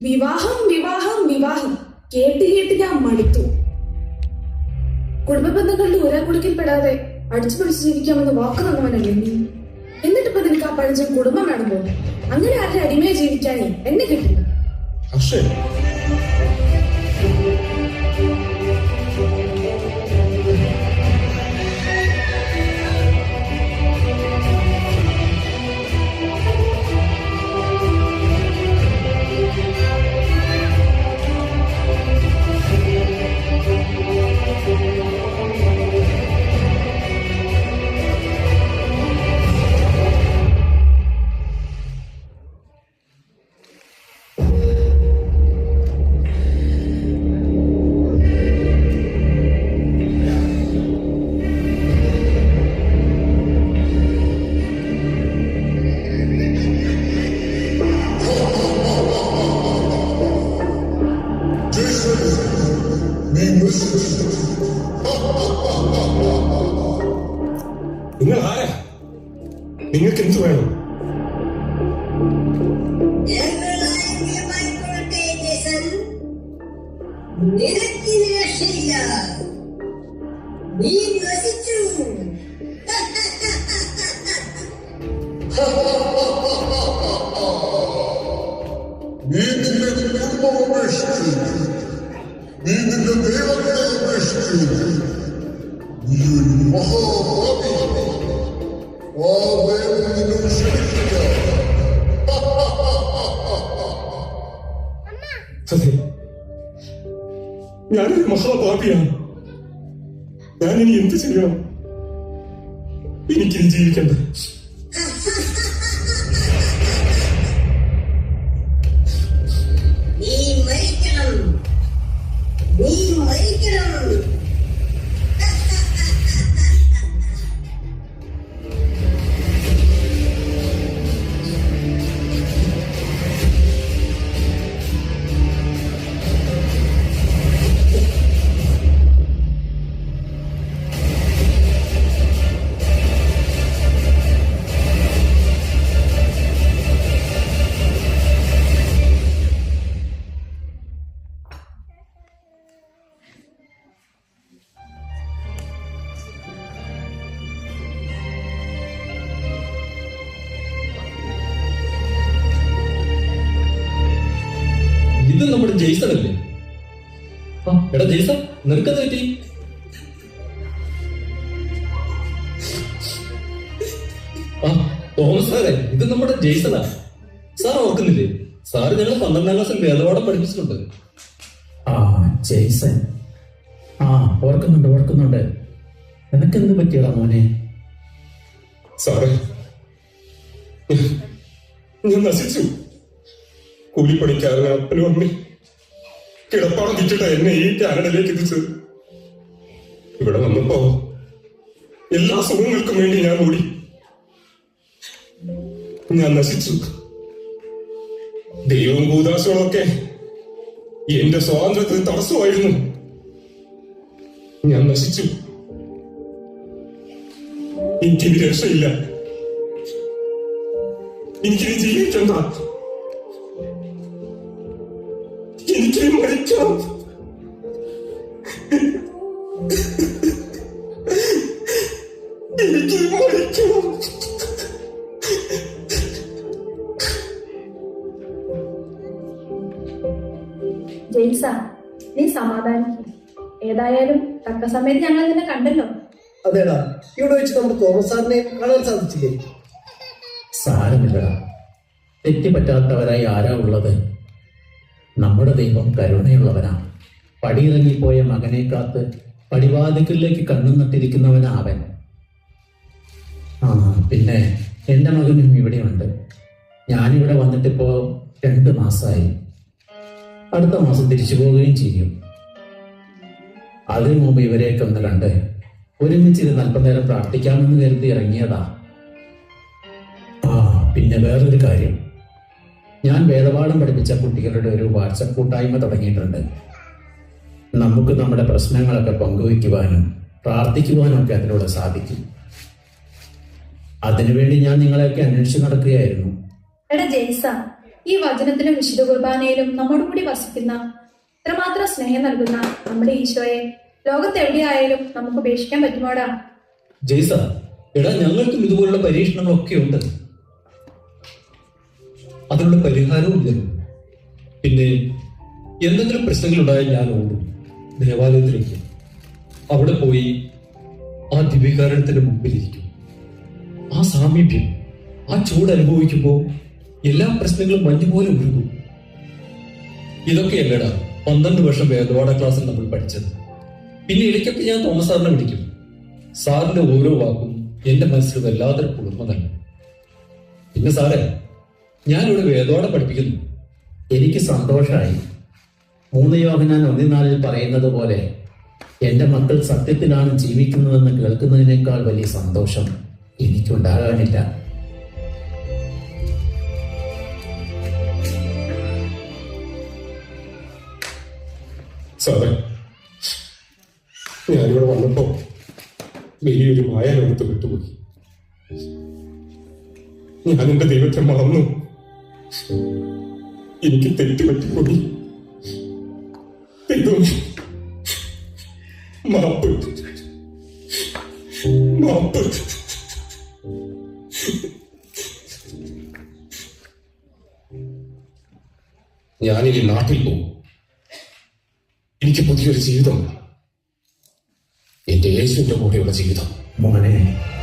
വിവാഹം വിവാഹം വിവാഹം. കേട്ട് കേട്ട് ഞാൻ മടുത്തു. കുടുംബ ബന്ധങ്ങളുടെ ഒരാൾക്കുളിക്കപ്പെടാതെ അടിച്ചു പിടിച്ച് ജീവിക്കാമെന്ന് വാക്ക് തന്നവനല്ലേ നീ? എന്നിട്ടിപ്പോ നിനക്ക് ആ പഴഞ്ചൻ കുടുംബം വേണമോ അങ്ങനെ ആരുടെ അടിമയെ ജീവിക്കാനേ എന്നെ കിട്ടില്ല നിങ്ങൾ ആരാ? നിങ്ങൾക്ക് എന്ത് വേണം? നിനക്കിന് രക്ഷയില്ല നീ നശിച്ചു നീ നിന്റെ കുടുംബം ഉപേക്ഷിച്ചു നീ നിന്റെ ദൈവത്തെ ഉപേക്ഷിച്ചു നീ ഒരു മഹാഭാവി ആ ദൈവം നിന്നോട് ക്ഷമിക്കില്ല അതെ ഞാനൊരു മഹാപാപിയാണ് ഞാൻ ഇനി എന്ത് ജെയ്സൺ അല്ലേ ആ എടാ ജെയ്സൺ നിനക്കത് പറ്റി? ആ തോമസ് സാറേ ഇത് നമ്മുടെ ജെയ്സണാ. സാർ ഓർക്കുന്നില്ലേ? സാറ് ഞങ്ങൾ പന്ത്രണ്ടാം ക്ലാസ്സിൽ വേദപാഠം പഠിപ്പിച്ചിട്ടുണ്ട്. ആ ജെയ്സൺ. ആ ഓർക്കുന്നുണ്ട് ഓർക്കുന്നുണ്ട്. നിനക്കെന്ത് പറ്റിയടാ മോനെ? സാറേ ഞാൻ നശിച്ചു. കൂലിപ്പണിക്കാരൻ അപ്പനും അമ്മയും. കിടപ്പാടം തിച്ചിട്ടാ എന്നെ ഈ കാനഡയിലേക്ക് എത്തിച്ചത്. ഇവിടെ വന്നപ്പോ എല്ലാ സുഖങ്ങൾക്കും വേണ്ടി ഞാൻ ഓടി. ഞാൻ നശിച്ചു. ദൈവവും ഭൂതാശകളൊക്കെ എന്റെ സ്വാതന്ത്ര്യത്തിന് തടസ്സമായിരുന്നു. ഞാൻ നശിച്ചു. എനിക്കിനി രക്ഷയില്ല. എനിക്കിനി ജീവിക്കണ്ട എനിക്ക് മരിക്കണം എനിക്ക് ജെയ്സ നീ സമാധാനിക്കും. ഏതായാലും തക്ക സമയത്ത് ഞങ്ങൾ നിന്നെ കണ്ടല്ലോ. അതേടാ ഇവിടെ വെച്ച് നമ്മുടെ തോമസ് സാറിനെ കാണാൻ സാധിച്ചില്ലേ? സാരമില്ലടാ. തെറ്റുപറ്റാത്തവരായി ആരാ ഉള്ളത്? നമ്മുടെ ദൈവം കരുണയുള്ളവനാണ്. പടിയിറങ്ങിപ്പോയ മകനെ കാത്ത് പടിവാതിക്കലിലേക്ക് കണ്ണു നട്ടിരിക്കുന്നവനാവൻ. ആ പിന്നെ എന്റെ മകനും ഇവിടെയുണ്ട്. ഞാനിവിടെ വന്നിട്ടിപ്പോ രണ്ട് മാസമായി അടുത്ത മാസം തിരിച്ചു പോവുകയും ചെയ്യും. അതിനു മുമ്പ് ഇവരെയൊക്കെ ഒന്ന് കണ്ട് ഒരുമിച്ചിരുന്ന് അല്പനേരം പ്രാർത്ഥിക്കാമെന്ന് കരുതി ഇറങ്ങിയതാ. ആ പിന്നെ വേറൊരു കാര്യം. ഞാൻ വേദപാഠം പഠിപ്പിച്ച കുട്ടികളുടെ ഒരു വാട്സപ്പ് കൂട്ടായ്മ തുടങ്ങിയിട്ടുണ്ട്. നമുക്ക് നമ്മുടെ പ്രശ്നങ്ങളൊക്കെ പങ്കുവയ്ക്കുവാനും പ്രാർത്ഥിക്കുവാനും ഒക്കെ അതിലൂടെ സാധിക്കും. അതിനുവേണ്ടി ഞാൻ നിങ്ങളെയൊക്കെ അന്വേഷിച്ച് നടക്കുകയായിരുന്നു. എടാ ജെയ്സ ഈ വചനത്തിലും വിശുദ്ധ കുർബാനയിലും നമ്മോടുകൂടി വസിക്കുന്ന ഇത്രമാത്രം സ്നേഹം നൽകുന്ന നമ്മുടെ ഈശോയെ ലോകത്ത് എവിടെയായാലും നമുക്ക് ഉപേക്ഷിക്കാൻ പറ്റുമോടാ? ജയ്സ എടാ ഞങ്ങൾക്കും ഇതുപോലുള്ള പരീക്ഷണങ്ങളൊക്കെ ഉണ്ട്. അതിനുള്ള പരിഹാരവും ഇല്ലല്ലോ പിന്നെ എന്തെങ്കിലും പ്രശ്നങ്ങൾ ഉണ്ടായാൽ ഞാൻ ഓടും. ദേവാലയത്തിലേക്ക്. അവിടെ പോയി ആ ദിവ്യകാരണത്തിന്റെ മുമ്പിലിരിക്കും. ആ സാമീപ്യം ആ ചൂട് അനുഭവിക്കുമ്പോൾ എല്ലാ പ്രശ്നങ്ങളും മഞ്ഞുപോലെ ഉരുകും. ഇതൊക്കെയല്ലടാ പന്ത്രണ്ട് വർഷം വേദവാട ക്ലാസ്സിൽ നമ്മൾ പഠിച്ചത്. പിന്നെ ഇടയ്ക്കൊക്കെ ഞാൻ തോമസ് സാറിനെ വിളിക്കും. സാറിന്റെ ഓരോ വാക്കും എന്റെ മനസ്സിൽ വല്ലാതൊരു കുളിർമ തന്നെ പിന്നെ സാറേ ഞാനിവിടെ വേദോടെ പഠിപ്പിക്കുന്നു. എനിക്ക് സന്തോഷമായി മൂന്ന് യോഹനാൻ ഒന്നിനാലിൽ പറയുന്നത് പോലെ എന്റെ മക്കൾ സത്യത്തിലാണ് ജീവിക്കുന്നതെന്ന് കേൾക്കുന്നതിനേക്കാൾ വലിയ സന്തോഷം എനിക്കുണ്ടാകാനില്ല. ഞാനിവിടെ വന്നപ്പോ വലിയൊരു മായ ലോകത്ത് വിട്ടുപോയി. ഞാൻ എന്റെ ദൈവത്തെ മറന്നു. എനിക്ക് മാപ്പ്. മാപ്പ്. ഞാനിനി നാട്ടിൽ പോകും എനിക്ക് പുതിയൊരു ജീവിതം. എന്റെ യേശുവിന്റെ കൂടെയുള്ള ജീവിതം. മോനെ